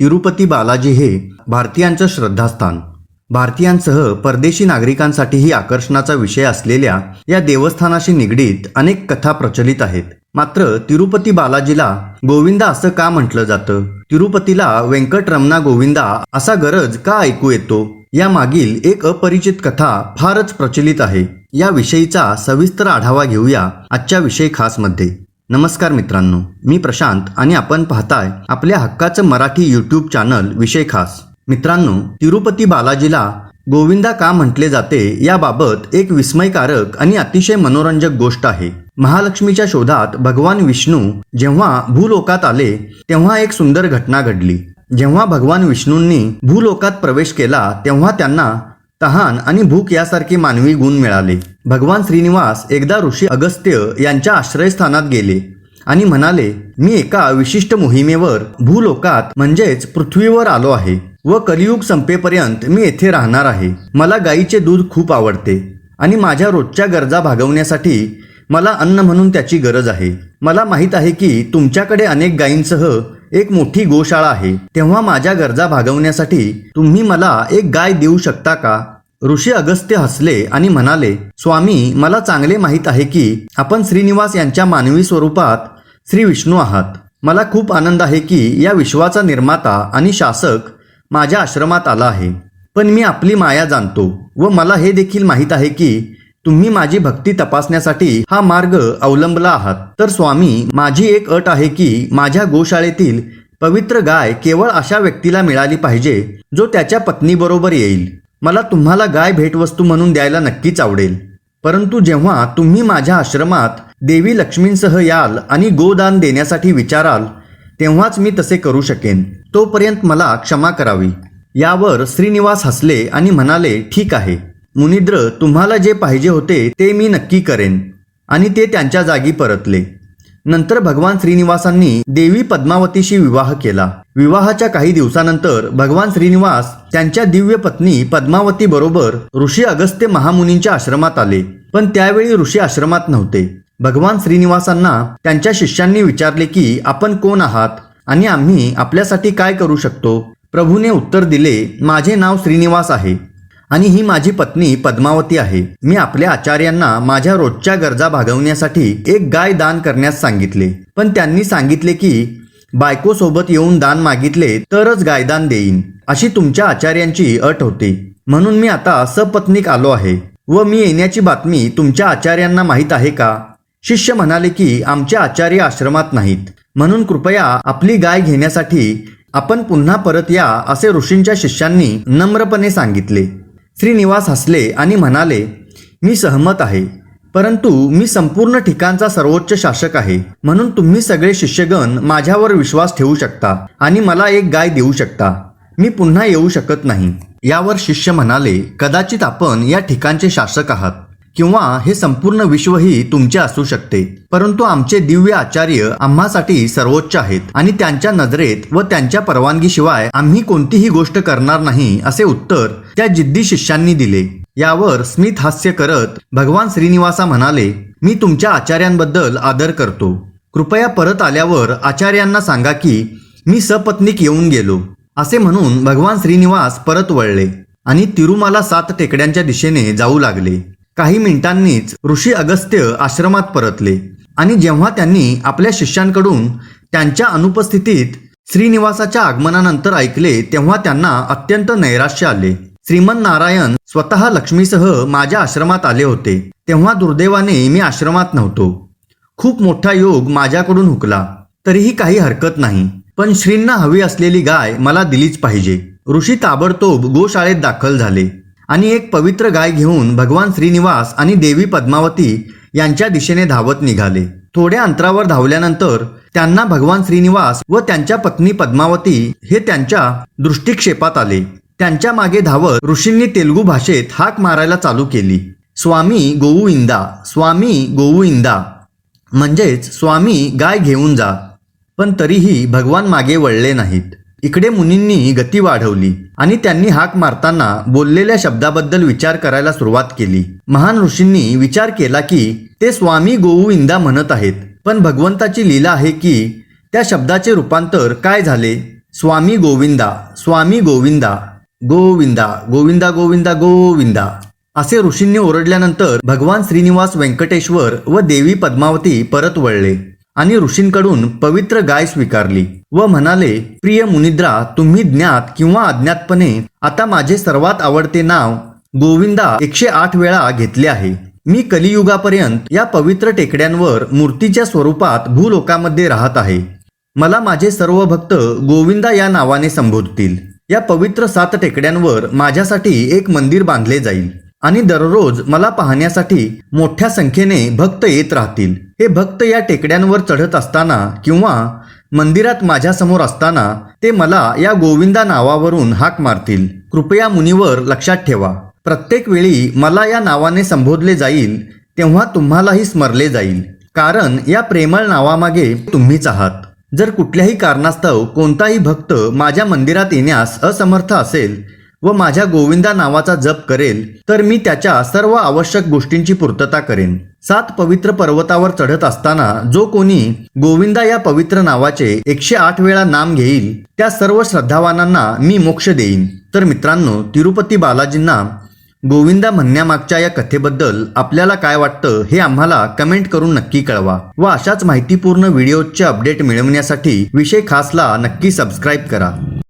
तिरुपती बालाजी हे भारतीयांचं श्रद्धास्थान. भारतीयांसह परदेशी नागरिकांसाठीही आकर्षणाचा विषय असलेल्या या देवस्थानाशी निगडीत अनेक कथा प्रचलित आहेत. मात्र तिरुपती बालाजीला गोविंदा असं का म्हटलं जातं? तिरुपतीला व्यंकटरमणा गोविंदा असा गरज का ऐकू येतो? या मागील एक अपरिचित कथा फारच प्रचलित आहे. या विषयीचा सविस्तर आढावा घेऊया आजच्या विषय खासमध्ये नमस्कार मित्रांनो मी प्रशांत आणि आपण पाहताय आपल्या हक्काचं मराठी यूट्यूब चॅनल विषय खास. मित्रांनो तिरुपती बालाजीला गोविंदा का म्हटले जाते याबाबत एक विस्मयकारक आणि अतिशय मनोरंजक गोष्ट आहे. महालक्ष्मीच्या शोधात भगवान विष्णू जेव्हा भूलोकात आले तेव्हा एक सुंदर घटना घडली. जेव्हा भगवान विष्णूंनी भूलोकात प्रवेश केला तेव्हा त्यांना तहान आणि भूक यासारखे मानवी गुण मिळाले. भगवान श्रीनिवास एकदा ऋषी अगस्त्य यांच्या आश्रयस्थानात गेले आणि म्हणाले मी एका विशिष्ट मोहिमेवर भूलोकात म्हणजेच पृथ्वीवर आलो आहे व कलियुग संपेपर्यंत मी येथे राहणार आहे. मला गाईचे दूध खूप आवडते आणि माझ्या रोजच्या गरजा भागवण्यासाठी मला अन्न म्हणून त्याची गरज आहे. मला माहीत आहे की तुमच्याकडे अनेक गायींसह एक मोठी गोशाळा आहे. तेव्हा माझ्या गरजा भागवण्यासाठी तुम्ही मला एक गाय देऊ शकता का? ऋषी अगस्त्य हसले आणि म्हणाले स्वामी मला चांगले माहीत आहे की आपण श्रीनिवास यांच्या मानवी स्वरूपात श्री विष्णू आहात. मला खूप आनंद आहे की या विश्वाचा निर्माता आणि शासक माझ्या आश्रमात आला आहे. पण मी आपली माया जाणतो व मला हे देखील माहीत आहे की तुम्ही माझी भक्ती तपासण्यासाठी हा मार्ग अवलंबला आहात. तर स्वामी माझी एक अट आहे की माझ्या गोशाळेतील पवित्र गाय केवळ अशा व्यक्तीला मिळाली पाहिजे जो त्याच्या पत्नीबरोबर येईल. मला तुम्हाला गाय भेटवस्तू म्हणून द्यायला नक्कीच आवडेल. परंतु जेव्हा तुम्ही माझ्या आश्रमात देवी लक्ष्मींसह याल आणि गोदान देण्यासाठी विचाराल तेव्हाच मी तसे करू शकेन. तोपर्यंत मला क्षमा करावी. यावर श्रीनिवास हसले आणि म्हणाले ठीक आहे. मुनिद्र तुम्हाला जे पाहिजे होते ते मी नक्की करेन. आणि ते त्यांच्या जागी परतले. नंतर भगवान श्रीनिवासांनी देवी पद्मावतीशी विवाह केला. विवाहाच्या काही दिवसानंतर भगवान श्रीनिवास त्यांच्या दिव्य पत्नी पद्मावती बरोबर ऋषी अगस्त्य महामुनींच्या आश्रमात आले. पण त्यावेळी ऋषी आश्रमात नव्हते. भगवान श्रीनिवासांना त्यांच्या शिष्यांनी विचारले की आपण कोण आहात? आणि आम्ही आपल्यासाठी काय करू शकतो? प्रभूने उत्तर दिले माझे नाव श्रीनिवास आहे. आणि ही माझी पत्नी पद्मावती आहे. मी आपल्या आचार्यांना माझ्या रोजच्या गरजा भागवण्यासाठी एक गाय दान करण्यास सांगितले. पण त्यांनी सांगितले की बायकोसोबत येऊन दान मागितले तरच गायदान देईन अशी तुमच्या आचार्यांची अट होती. म्हणून मी आता सपत्नीक आलो आहे व मी येण्याची बातमी तुमच्या आचार्यांना माहीत आहे का? शिष्य म्हणाले की आमचे आचार्य आश्रमात नाहीत. म्हणून कृपया आपली गाय घेण्यासाठी आपण पुन्हा परत या असे ऋषींच्या शिष्यांनी नम्रपणे सांगितले. श्रीनिवास हसले आणि म्हणाले मी सहमत आहे परंतु मी संपूर्ण ठिकाणचा सर्वोच्च शासक आहे. म्हणून तुम्ही सगळे शिष्यगण माझ्यावर विश्वास ठेवू शकता आणि मला एक गाय देऊ शकता. मी पुन्हा येऊ शकत नाही. यावर शिष्य म्हणाले कदाचित आपण या ठिकाणचे शासक आहात किंवा हे संपूर्ण विश्वही तुमचे असू शकते. परंतु आमचे दिव्य आचार्य आम्हासाठी सर्वोच्च आहेत आणि त्यांच्या नजरेत व त्यांच्या परवानगीशिवाय आम्ही कोणतीही गोष्ट करणार नाही असे उत्तर त्या जिद्दी शिष्यांनी दिले. यावर स्मित हास्य करत भगवान श्रीनिवासा म्हणाले मी तुमच्या आचार्यांबद्दल आदर करतो. कृपया परत आल्यावर आचार्यांना सांगा की मी सपत्नीक येऊन गेलो. असे म्हणून भगवान श्रीनिवास परत वळले आणि तिरुमाला सात टेकड्यांच्या दिशेने जाऊ लागले. काही मिनिटांनीच ऋषी अगस्त्य आश्रमात परतले आणि जेव्हा त्यांनी आपल्या शिष्यांकडून त्यांच्या अनुपस्थितीत श्रीनिवासाच्या आगमनानंतर ऐकले तेव्हा त्यांना अत्यंत नैराश्य आले. श्रीमन नारायण स्वतः लक्ष्मीसह माझ्या आश्रमात आले होते. तेव्हा दुर्दैवाने मी आश्रमात नव्हतो. खूप मोठा योग माझ्याकडून हुकला. तरीही काही हरकत नाही. पण श्रींना हवी असलेली गाय मला दिलीच पाहिजे. ऋषी ताबडतोब गोशाळेत दाखल झाले. आणि एक पवित्र गाय घेऊन भगवान श्रीनिवास आणि देवी पद्मावती यांच्या दिशेने धावत निघाले. थोड्या अंतरावर धावल्यानंतर त्यांना भगवान श्रीनिवास व त्यांच्या पत्नी पद्मावती हे त्यांच्या दृष्टिक्षेपात आले. त्यांच्या मागे धावत ऋषींनी तेलुगू भाषेत हाक मारायला चालू केली. स्वामी गोऊ इंदा स्वामी गोऊ इंदा म्हणजेच स्वामी गाय घेऊन जा. पण तरीही भगवान मागे वळले नाहीत. इकडे मुनींनी गती वाढवली आणि त्यांनी हाक मारताना बोललेल्या शब्दाबद्दल विचार करायला सुरुवात केली. महान ऋषींनी विचार केला की ते स्वामी गोऊ इंदा म्हणत आहेत पण भगवंताची लीला आहे की त्या शब्दाचे रूपांतर काय झाले? स्वामी गोविंदा स्वामी गोविंदा. गोविंदा गोविंदा गोविंदा गोविंदा. असे ऋषींनी ओरडल्यानंतर भगवान श्रीनिवास व्यंकटेश्वर व देवी पद्मावती परत वळले आणि ऋषींकडून पवित्र गाय स्वीकारली व म्हणाले प्रिय मुनिद्रा तुम्ही ज्ञात किंवा अज्ञातपणे आता माझे सर्वात आवडते नाव गोविंदा एकशे आठ वेळा घेतले आहे. मी कलियुगापर्यंत या पवित्र टेकड्यांवर मूर्तीच्या स्वरूपात भूलोकामध्ये राहत आहे. मला माझे सर्व भक्त गोविंदा या नावाने संबोधतील. या पवित्र सात टेकड्यांवर माझ्यासाठी एक मंदिर बांधले जाईल आणि दररोज मला पाहण्यासाठी मोठ्या संख्येने भक्त येत राहतील. हे भक्त या टेकड्यांवर चढत असताना किंवा मंदिरात माझ्यासमोर असताना ते मला या गोविंदा नावावरून हाक मारतील. कृपया मुनीवर लक्षात ठेवा. प्रत्येक वेळी मला या नावाने संबोधले जाईल तेव्हा तुम्हालाही स्मरले जाईल. कारण या प्रेमळ नावामागे तुम्हीच आहात. जर कुठल्याही कारणास्तव कोणताही भक्त माझ्या मंदिरात येण्यास असमर्थ असेल व माझ्या गोविंदा नावाचा जप करेल तर मी त्याच्या सर्व आवश्यक गोष्टींची पूर्तता करेन. सात पवित्र पर्वतावर चढत असताना जो कोणी गोविंदा या पवित्र नावाचे एकशे आठ वेळा नाम घेईल त्या सर्व श्रद्धावानांना मी मोक्ष देईन. तर मित्रांनो तिरुपती बालाजींना गोविंदा म्हणण्यामागच्या या कथेबद्दल आपल्याला काय वाटतं हे आम्हाला कमेंट करून नक्की कळवा व अशाच माहितीपूर्ण व्हिडिओचे अपडेट मिळवण्यासाठी विषय खासला नक्की सबस्क्राईब करा.